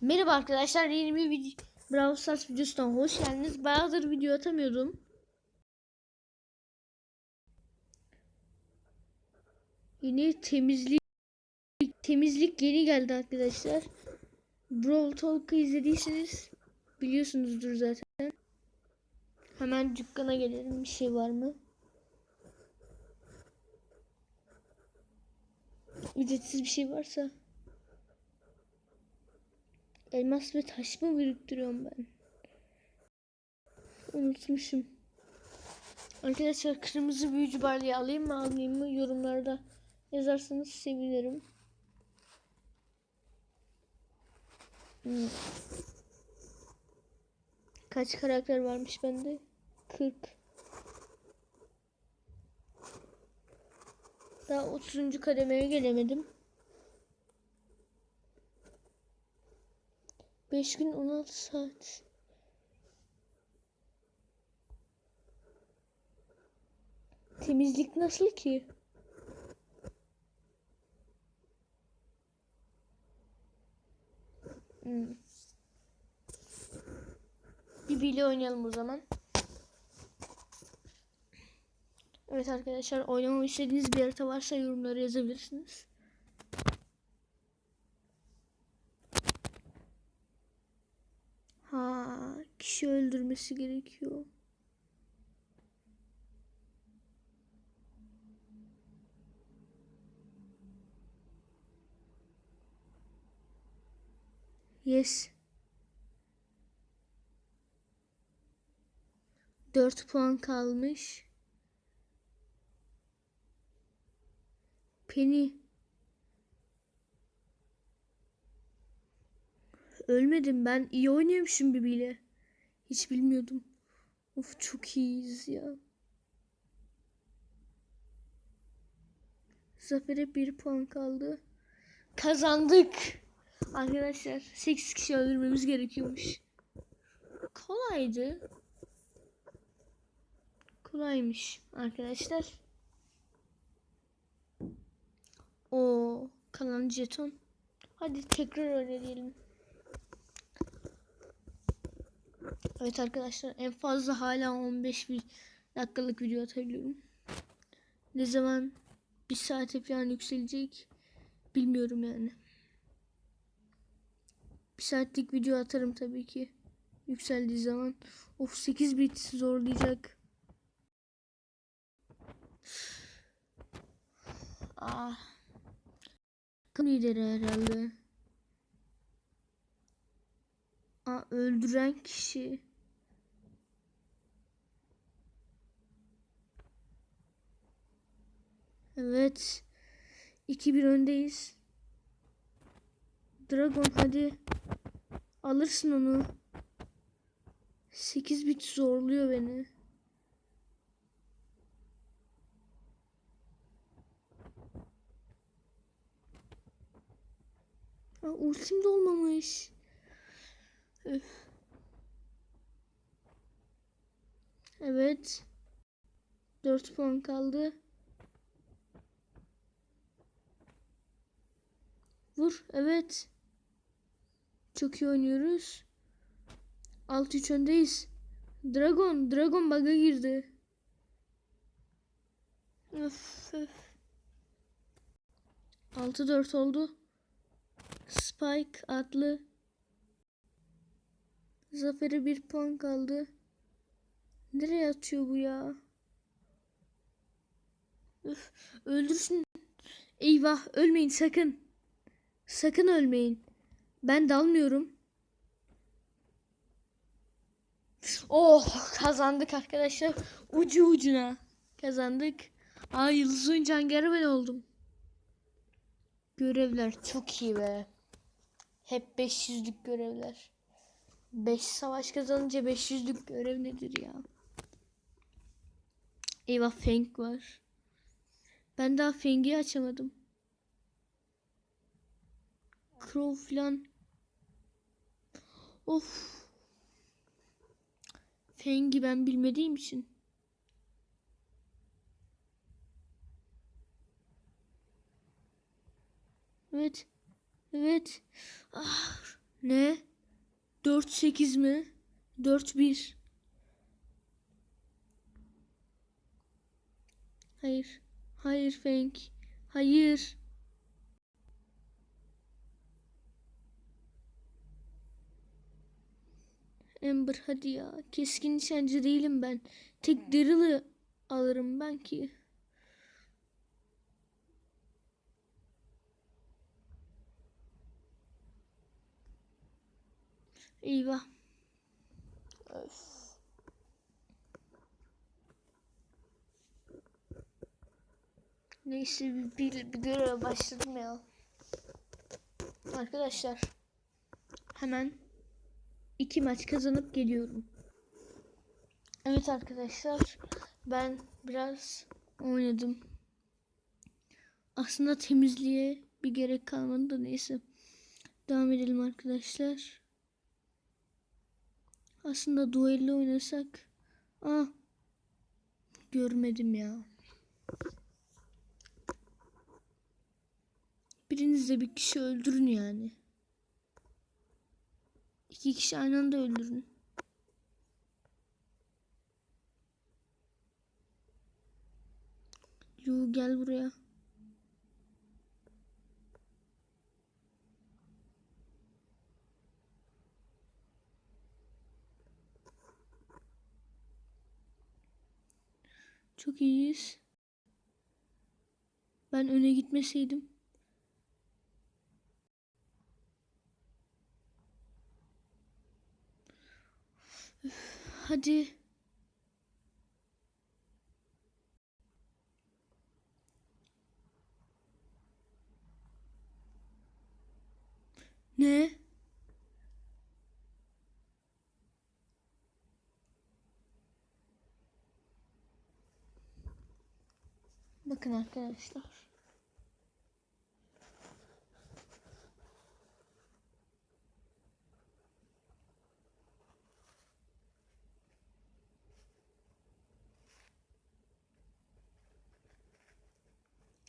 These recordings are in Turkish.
Merhaba arkadaşlar yeni bir video Brawl Stars videosuna hoş geldiniz. Bayağıdır video atamıyordum. Yeni temizlik temizlik yeni geldi arkadaşlar. Brawl Talk'ı izlediyseniz biliyorsunuzdur zaten. Hemen dükkana gelelim bir şey var mı? Ücretsiz bir şey varsa Elmas ve taş mı biriktiriyorum ben? Unutmuşum. Arkadaşlar kırmızı büyücü barlıyı alayım mı almayayım mı yorumlarda yazarsanız sevinirim. Hmm. Kaç karakter varmış bende? 40. Daha 30. kademeye gelemedim. 5 gün 16 saat. Temizlik nasıl ki? Hmm. Bir bile oynayalım o zaman. Evet arkadaşlar oynamamı istediğiniz bir harita varsa yorumlara yazabilirsiniz. Ha, kişi öldürmesi gerekiyor. Yes. 4 puan kalmış. Penny. Ölmedim ben. iyi oynuyormuşum birbiriyle. Hiç bilmiyordum. Of çok iyiyiz ya. Zafer'e bir puan kaldı. Kazandık. Arkadaşlar 8 kişi öldürmemiz gerekiyormuş. Kolaydı. Kolaymış arkadaşlar. O kalan jeton. Hadi tekrar oynayalım. Evet arkadaşlar en fazla hala 15 bir dakikalık video atabiliyorum. Ne zaman bir saate falan yükselecek bilmiyorum yani. Bir saatlik video atarım tabii ki. Yükseldiği zaman. Of 8 bit zorlayacak. Ah. Lideri herhalde. Aa, öldüren kişi. Evet. 2-1 öndeyiz. Dragon hadi. Alırsın onu. 8 bit zorluyor beni. Aa, ultim de olmamış. Evet. 4 puan kaldı. Vur. Evet. Çok iyi oynuyoruz. 6-3 öndeyiz. Dragon. Dragon bug'a girdi. Öf, öf. 6-4 oldu. Spike adlı Zafer'e bir puan kaldı. Nereye atıyor bu ya? Üf, öldürsün. Eyvah ölmeyin sakın. Sakın ölmeyin. Ben dalmıyorum. Oh kazandık arkadaşlar. Ucu ucuna kazandık. Aa Yıldız Oyuncan ben oldum. Görevler çok iyi be. Hep 500'lük görevler. 5 savaş kazanınca 500'lük görev nedir ya? Eyvah Feng var. Ben daha Feng'i açamadım. Crow falan. Of. Feng'i ben bilmediğim için. Evet. Evet. Ah. Ne? 4-8 mi? 4-1. Hayır. Hayır Fenk. Hayır. Amber hadi ya. Keskin nişancı değilim ben. Tek Daryl'ı alırım ben ki. Eyvah. Öf. Neyse bir, bir, göreve başladım ya. Arkadaşlar. Hemen iki maç kazanıp geliyorum. Evet arkadaşlar. Ben biraz oynadım. Aslında temizliğe bir gerek kalmadı da neyse. Devam edelim arkadaşlar. Aslında duello oynasak. Ah. Görmedim ya. Biriniz de bir kişi öldürün yani. İki kişi aynı anda öldürün. Yu gel buraya. Çok iyiyiz. Ben öne gitmeseydim. Hadi. Ne? Bakın arkadaşlar.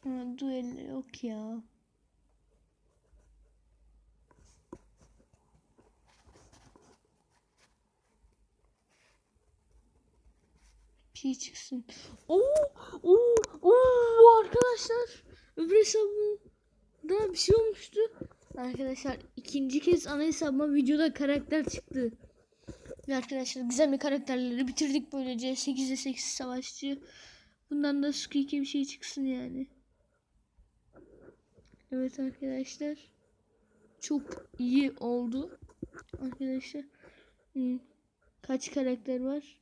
Ama duel yok ya. Şey çıksın. Oo, oo, oo arkadaşlar. Öbür hesabımda bir şey olmuştu. Arkadaşlar ikinci kez ana hesabıma videoda karakter çıktı. Ve arkadaşlar güzel bir karakterleri bitirdik böylece. 8'e 8 savaşçı. Bundan da Squeak'e bir şey çıksın yani. Evet arkadaşlar. Çok iyi oldu. Arkadaşlar. Hmm. Kaç karakter var?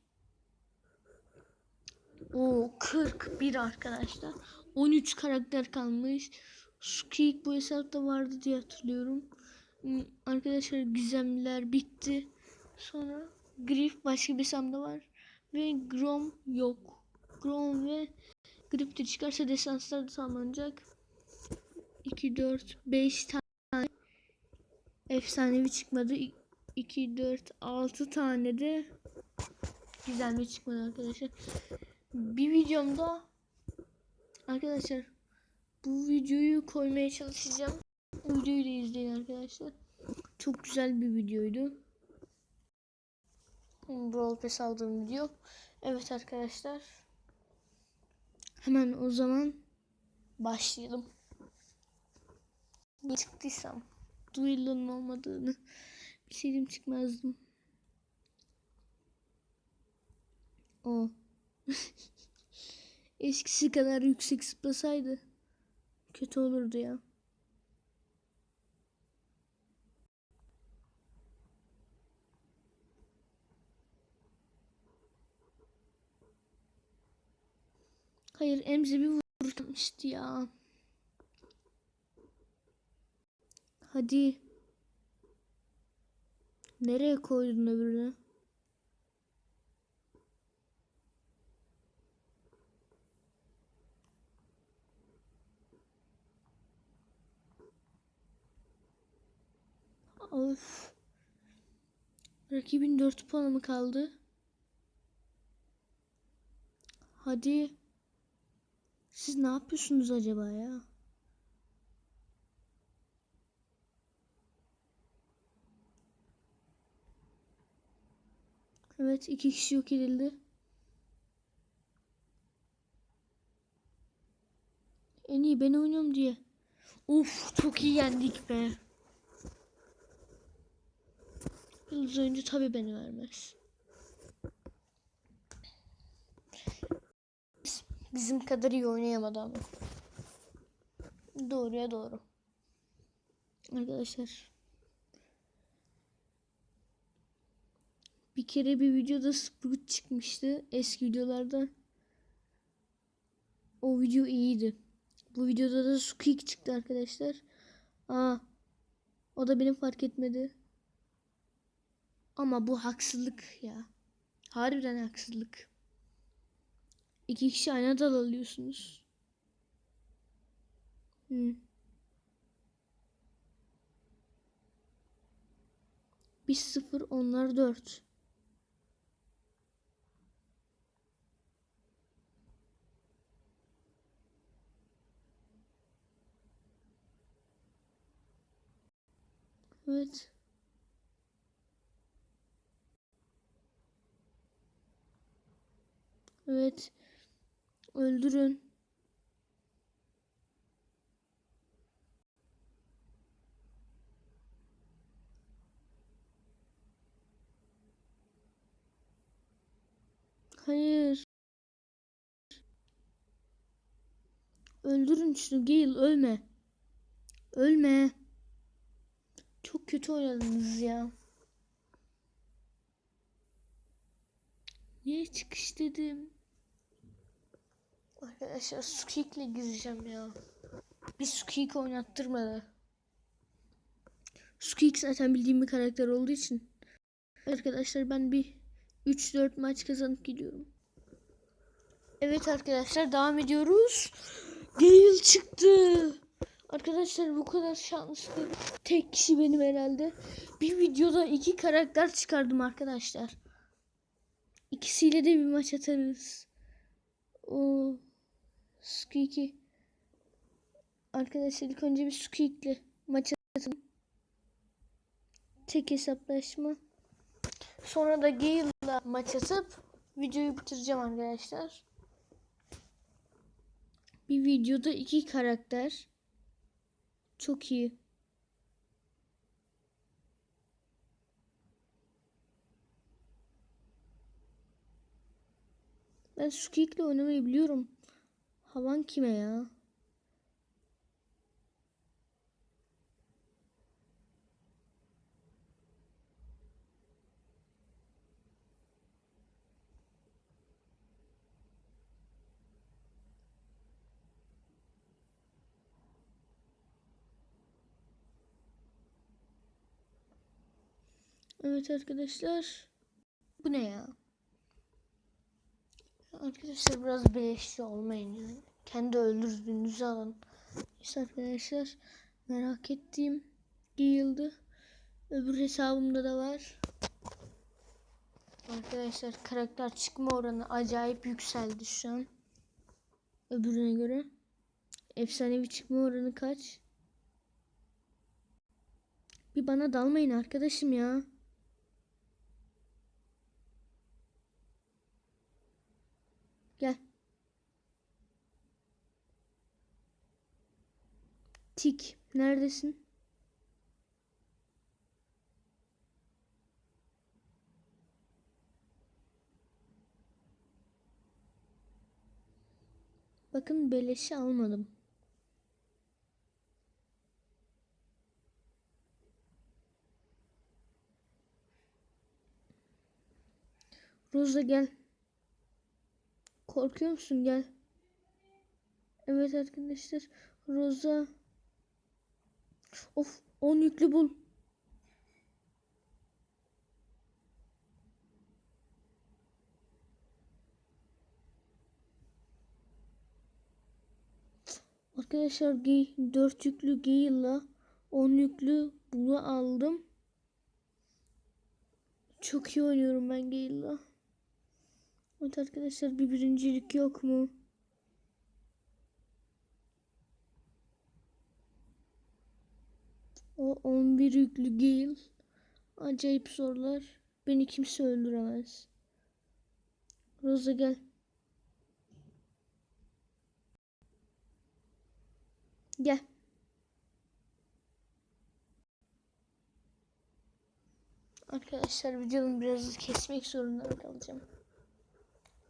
O 41 arkadaşlar. 13 karakter kalmış. Squeak bu hesapta vardı diye hatırlıyorum. Hmm, Arkadaşlar gizemler bitti. Sonra Griff başka bir hesapta var. Ve Grom yok. Grom ve Grip de çıkarsa desanslar da tamamlanacak. 2, 4, 5 tane efsanevi çıkmadı. 2, 4, 6 tane de güzel bir çıkmadı arkadaşlar. Bir videomda arkadaşlar bu videoyu koymaya çalışacağım. Bu videoyu da izleyin arkadaşlar. Çok güzel bir videoydu. Brawl Pass aldığım video. Evet arkadaşlar. Hemen o zaman başlayalım. Çıktıysam Duello'nun olmadığını bilseydim çıkmazdım. O. Eskisi kadar yüksek zıplasaydı kötü olurdu ya. Hayır Emze bir vurmuştu ya. Hadi. Nereye koydun öbürünü? Of. Rakibin 4 puanı mı kaldı? Hadi. Siz ne yapıyorsunuz acaba ya? Evet iki kişi yok edildi. En iyi ben oynuyorum diye. Uf çok iyi yendik be. Yıldız oyuncu tabii beni vermez. Bizim kadar iyi oynayamadı ama. Doğruya doğru. Arkadaşlar. Bir kere bir videoda Sprout çıkmıştı. Eski videolarda. O video iyiydi. Bu videoda da Squeak çıktı arkadaşlar. Aa. O da benim fark etmedi. Ama bu haksızlık ya. Harbiden haksızlık. İki kişi aynı dal alıyorsunuz. Hı. Biz sıfır onlar dört. Evet. Evet. Öldürün. Hayır. Öldürün şunu Gale ölme. Ölme. Çok kötü oynadınız ya. Niye çıkış dedim? Arkadaşlar Squeak'le gireceğim ya. Bir Squeak oynattırmadı. Squeak zaten bildiğim bir karakter olduğu için. Arkadaşlar ben bir 3-4 maç kazanıp gidiyorum. Evet arkadaşlar devam ediyoruz. Gale çıktı. Arkadaşlar bu kadar şanslı tek kişi benim herhalde. Bir videoda iki karakter çıkardım arkadaşlar. İkisiyle de bir maç atarız. O Squeak'i Arkadaşlar ilk önce bir Squeak'le maç atalım. Tek hesaplaşma. Sonra da Gale'la maç atıp videoyu bitireceğim arkadaşlar. Bir videoda iki karakter. Çok iyi. Ben Squeak'le oynamayı biliyorum. Havan kime ya? Evet arkadaşlar. Bu ne ya? Arkadaşlar biraz beleşçi olmayın yani. Kendi öldürdüğünüzü alın. İşte arkadaşlar merak ettiğim yıldı. Öbür hesabımda da var. Arkadaşlar karakter çıkma oranı acayip yükseldi şu an. Öbürüne göre. Efsanevi çıkma oranı kaç? Bir bana dalmayın arkadaşım ya. Gel. Tik. Neredesin? Bakın beleşi almadım. Roza gel. Korkuyor musun? Gel. Evet arkadaşlar. Roza. Of 10 yüklü bul. Arkadaşlar 4 yüklü Gale'la 10 yüklü bunu aldım. Çok iyi oynuyorum ben Gale'la. Evet arkadaşlar bir birincilik yok mu? O 11 yüklü Gale. Acayip zorlar. Beni kimse öldüremez. Rosa gel. Gel. Arkadaşlar videomu biraz kesmek zorunda kalacağım.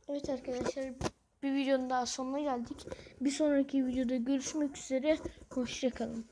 Evet arkadaşlar bir videonun daha sonuna geldik. Bir sonraki videoda görüşmek üzere. Hoşçakalın.